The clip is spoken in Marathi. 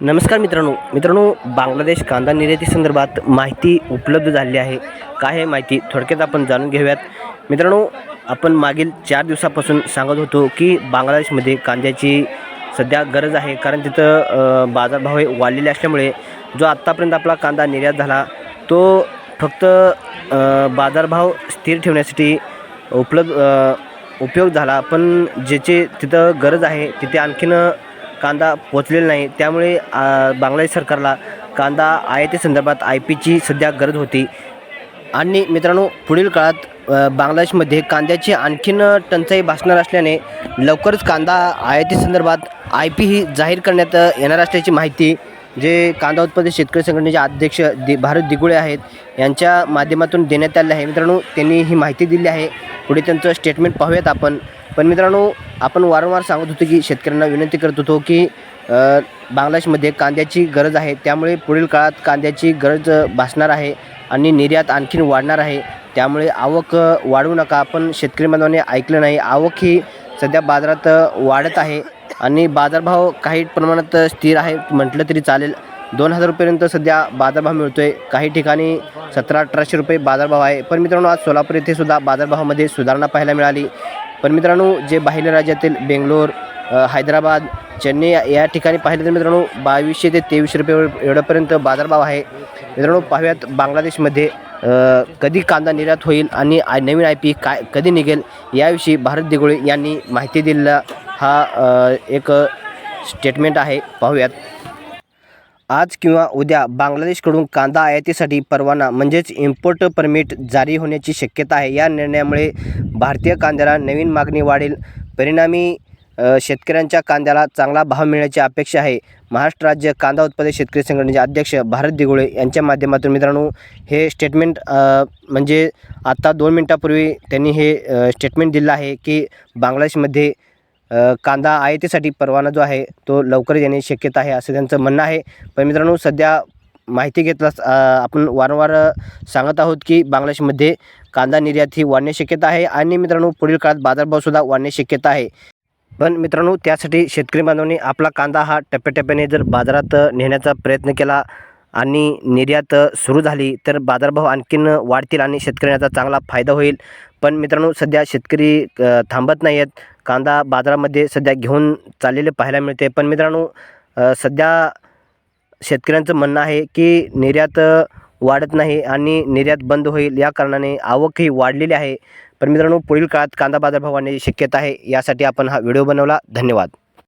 नमस्कार मित्रांनो. मित्रांनो बांगलादेश कांदा निर्यातीसंदर्भात माहिती उपलब्ध झालेली आहे. काय आहे माहिती थोडक्यात आपण जाणून घेऊयात. मित्रांनो आपण मागील चार दिवसापासून सांगत होतो की बांगलादेशमध्ये कांद्याची सध्या गरज आहे. कारण तिथं बाजारभाव हे वाढलेले असल्यामुळे जो आत्तापर्यंत आपला कांदा निर्यात झाला तो फक्त बाजारभाव स्थिर ठेवण्यासाठी उपलब्ध उपयोग झाला. पण ज्याचे तिथं गरज आहे तिथे आणखीन कांदा पोचलेला नाही. त्यामुळे बांगलादेश सरकारला कांदा आयातीसंदर्भात आय पीची सध्या गरज होती. आणि मित्रांनो पुढील काळात बांगलादेशमध्ये कांद्याची आणखीन टंचाई भासणार असल्याने लवकरच कांदा आयातीसंदर्भात आय पी ही जाहीर करण्यात येणार असल्याची माहिती जे कांदा उत्पादक शेतकरी संघटनेचे अध्यक्ष दि भारत दिगुळे आहेत यांच्या माध्यमातून देण्यात आले आहे. मित्रांनो त्यांनी ही माहिती दिली आहे. पुढे त्यांचं स्टेटमेंट पाहूयात आपण. पण मित्रांनो आपण वारंवार सांगत होतो की शेतकऱ्यांना विनंती करत होतो की बांगलादेशमध्ये कांद्याची गरज आहे. त्यामुळे पुढील काळात कांद्याची गरज भासणार आहे आणि निर्यात आणखीन वाढणार आहे. त्यामुळे आवक वाढवू नका. आपण शेतकरी बांधवांनी ऐकलं नाही. आवक ही सध्या बाजारात वाढत आहे आणि बाजारभाव काही प्रमाणात स्थिर आहे म्हटलं तरी चालेल. दोन हजार रुपयेपर्यंत सध्या बाजारभाव मिळतो आहे काही ठिकाणी सतरा अठराशे रुपये बाजारभाव आहे. पण मित्रांनो आज सोलापूर येथे सुद्धा बाजारभावामध्ये सुधारणा पाहायला मिळाली. पण मित्रांनो जे बाहेर राज्यातील बेंगलोर हैदराबाद चेन्नई या- ठिकाणी पाहिलं तर मित्रांनो बावीसशे ते तेवीसशे रुपये एवढ्यापर्यंत बाजारभाव आहे. मित्रांनो पाहूयात बांगलादेशमध्ये कधी कांदा निर्यात होईल आणि नवीन आय पी काय कधी निघेल याविषयी भारत दिगोळे यांनी माहिती दिलेला हा एक स्टेटमेंट आहे. पाहूयात. आज किंवा उद्या बांगलादेशकडून कांदा आयातीसाठी परवाना म्हणजेच इम्पोर्ट परमिट जारी होण्याची शक्यता आहे. या निर्णयामुळे भारतीय कांद्याला नवीन मागणी वाढेल. परिणामी शेतकऱ्यांच्या कांद्याला चांगला भाव मिळण्याची अपेक्षा आहे. महाराष्ट्र राज्य कांदा उत्पादक शेतकरी संघटनेचे अध्यक्ष भारत दिगोळे यांच्या माध्यमातून मित्रांनो हे स्टेटमेंट म्हणजे आत्ता दोन मिनटापूर्वी त्यांनी हे स्टेटमेंट दिलं आहे की बांगलादेशमध्ये कांदा आयातीसाठी परवाना जो आहे तो लवकर येण्याची शक्यता आहे असं त्यांचं म्हणणं आहे. पण मित्रांनो सध्या माहिती घेतलास आपण वारंवार सांगत आहोत की बांगलादेशमध्ये कांदा निर्यात ही वाढण्याची शक्यता आहे आणि मित्रांनो पुढील काळात बाजारभावसुद्धा वाढण्याची शक्यता आहे. पण मित्रांनो त्यासाठी शेतकरी बांधवांनी आपला कांदा हा टप्प्याटप्प्याने जर बाजारात नेण्याचा प्रयत्न केला आणि निर्यात सुरू झाली तर बाजारभाव आणखीन वाढतील आणि शेतकऱ्यांचा चांगला फायदा होईल. पण मित्रांनो सध्या शेतकरी थांबत नाही आहेत कांदा बाजारामध्ये सध्या घेऊन चाललेले पाहायला मिळते. पण मित्रांनो सध्या शेतकऱ्यांचं म्हणणं आहे की निर्यात वाढत नाही आणि निर्यात बंद होईल या कारणाने आवक ही वाढलेली आहे. पण मित्रांनो पुढील काळात कांदा बाजारभाव वाढण्याची शक्यता आहे यासाठी आपण हा व्हिडिओ बनवला. धन्यवाद.